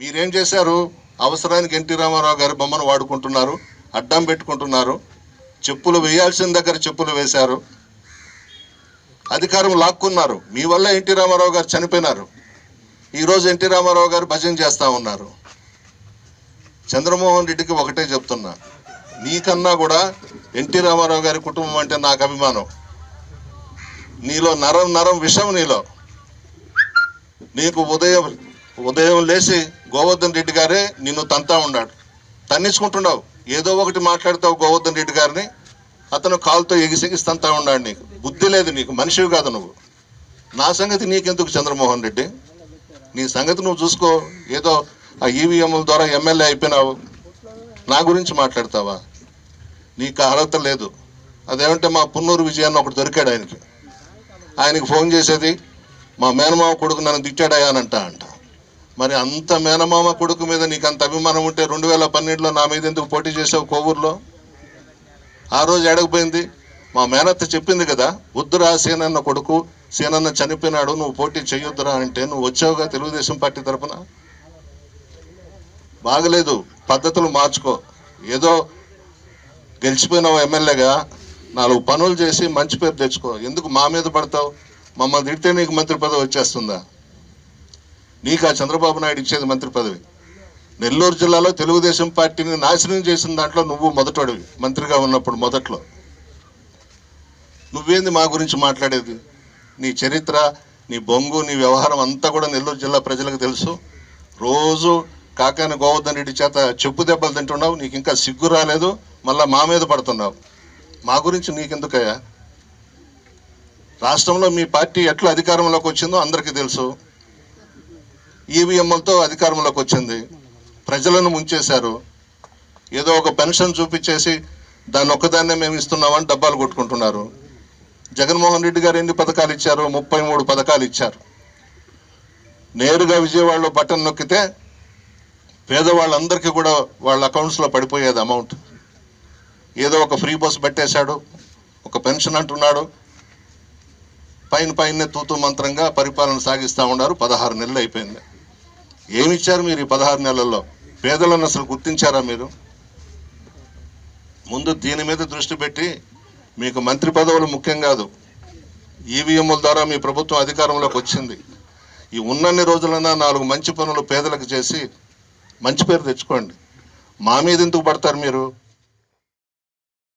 మీరేం చేశారు? అవసరానికి ఎన్టీ రామారావు గారి బొమ్మను వాడుకుంటున్నారు అడ్డం పెట్టుకుంటున్నారు చెప్పులు వేయాల్సిన దగ్గర చెప్పులు వేశారు అధికారం లాక్కున్నారు. మీ వల్ల ఎన్టీ రామారావు గారు చనిపోయినారు. ఈరోజు ఎన్టీ రామారావు గారు భజన చేస్తూ ఉన్నారు. చంద్రమోహన్ రెడ్డికి ఒకటే చెప్తున్నా. నీకన్నా కూడా ఎన్టీ రామారావు గారి కుటుంబం అంటే నాకు అభిమానం. నీలో నరం నరం విషం నీలో. నీకు ఉదయం ఉదయం లేచి గోవర్ధన్ రెడ్డి గారే నిన్ను తంతా ఉన్నాడు. తన్నించుకుంటున్నావు. ఏదో ఒకటి మాట్లాడతావు గోవర్ధన్ రెడ్డి గారిని. అతను కాలుతో ఎగిసెగిస్తంతా ఉన్నాడు నీకు. బుద్ధి లేదు నీకు. మనిషివి కాదు నువ్వు. నా సంగతి నీకెందుకు చంద్రమోహన్ రెడ్డి? నీ సంగతి నువ్వు చూసుకో. ఏదో ఆ ఈవీఎంల ద్వారా ఎమ్మెల్యే అయిపోయినావు. నా గురించి మాట్లాడతావా? నీకు అర్హత లేదు. అదేమంటే మా పున్నూరు విజయాన్ని ఒకటి దొరికాడు ఆయనకి. ఆయనకి ఫోన్ చేసేది మా మేనమామ కొడుకు నన్ను తిట్టాడయ్యానంట అంట. మరి అంత మేనమామ కొడుకు మీద నీకు అంత అభిమానం ఉంటే రెండు వేల పన్నెండులో నా మీద ఎందుకు పోటీ చేసావు కోవూరులో? ఆ రోజు ఎడకపోయింది మా మేనత్త చెప్పింది కదా వద్దురా సేనన్న కొడుకు సేనన్న చనిపోయినాడు నువ్వు పోటీ చేయొద్దురా అంటే నువ్వు వచ్చావుగా తెలుగుదేశం పార్టీ తరపున? బాగలేదు పద్ధతులు మార్చుకో. ఏదో గెలిచిపోయినావు ఎమ్మెల్యేగా నాలుగు పనులు చేసి మంచి పేరు తెచ్చుకో. ఎందుకు మా మీద పడతావు? మమ్మల్ని తిడితే నీకు మంత్రి పదవి వచ్చేస్తుందా? నీకు ఆ చంద్రబాబు నాయుడు ఇచ్చేది మంత్రి పదవి. నెల్లూరు జిల్లాలో తెలుగుదేశం పార్టీని నాశనం చేసిన దాంట్లో నువ్వు మొదటోడివి మంత్రిగా ఉన్నప్పుడు మొదట్లో. నువ్వేంది మా గురించి మాట్లాడేది? నీ చరిత్ర నీ బొంగు నీ వ్యవహారం అంతా కూడా నెల్లూరు జిల్లా ప్రజలకు తెలుసు. రోజు కాకాని గోవర్ధన్ రెడ్డి చేత చెప్పు దెబ్బలు తింటున్నావు నీకు ఇంకా సిగ్గు రాలేదు మళ్ళీ మా మీద పడుతున్నావు. మా గురించి నీకెందుకయ్యా? రాష్ట్రంలో మీ పార్టీ ఎట్లా అధికారంలోకి వచ్చిందో అందరికీ తెలుసు. ఈవీఎంలతో అధికారంలోకి వచ్చింది. ప్రజలను ముంచేశారు. ఏదో ఒక పెన్షన్ చూపించేసి దాన్ని ఒక్కదాన్నే మేము ఇస్తున్నామని డబ్బాలు కొట్టుకుంటున్నారు. జగన్మోహన్ రెడ్డి గారు ఎన్ని పథకాలు ఇచ్చారు? ముప్పై మూడు పథకాలు ఇచ్చారు. నేరుగా విజయవాడలో బటన్ నొక్కితే పేదవాళ్ళందరికీ కూడా వాళ్ళ అకౌంట్స్లో పడిపోయేది అమౌంట్. ఏదో ఒక ఫ్రీ బస్ పెట్టేశాడు. ఒక పెన్షన్ అంటున్నాడు. పైన పైన తూతూ మంత్రంగా పరిపాలన సాగిస్తూ ఉన్నారు. పదహారు నెలలు అయిపోయింది. ఏమి ఇచ్చారు మీరు ఈ పదహారు నెలల్లో? పేదలను అసలు గుర్తించారా మీరు? ముందు దీని మీద దృష్టి పెట్టి మీకు మంత్రి పదవులు ముఖ్యం కాదు. ఈవీఎంల ద్వారా మీ ప్రభుత్వం అధికారంలోకి వచ్చింది. ఈ ఉన్నన్ని రోజులైనా నాలుగు మంచి పనులు పేదలకు చేసి మంచి పేరు తెచ్చుకోండి. మా మీద ఎందుకు పడతారు మీరు?